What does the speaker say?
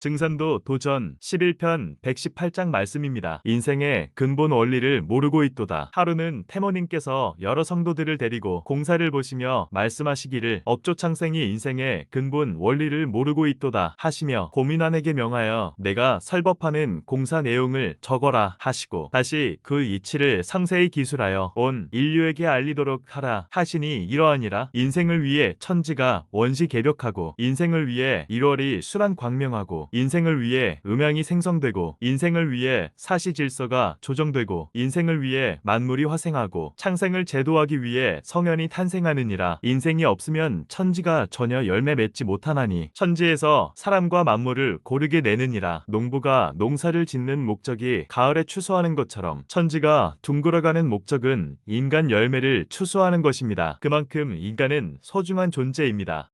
증산도 도전 11편 118장 말씀입니다. 인생의 근본 원리를 모르고 있도다. 하루는 태모님께서 여러 성도들을 데리고 공사를 보시며 말씀하시기를 업조창생이 인생의 근본 원리를 모르고 있도다 하시며 고민안에게 명하여 내가 설법하는 공사 내용을 적어라 하시고 다시 그 이치를 상세히 기술하여 온 인류에게 알리도록 하라 하시니 이러하니라 인생을 위해 천지가 원시 개벽하고 인생을 위해 1월이 순환 광명하고 인생을 위해 음양이 생성되고 인생을 위해 사시 질서가 조정되고 인생을 위해 만물이 화생하고 창생을 제도하기 위해 성현이 탄생하느니라 인생이 없으면 천지가 전혀 열매 맺지 못하나니 천지에서 사람과 만물을 고르게 내느니라 농부가 농사를 짓는 목적이 가을에 추수하는 것처럼 천지가 둥글어가는 목적은 인간 열매를 추수하는 것입니다. 그만큼 인간은 소중한 존재입니다.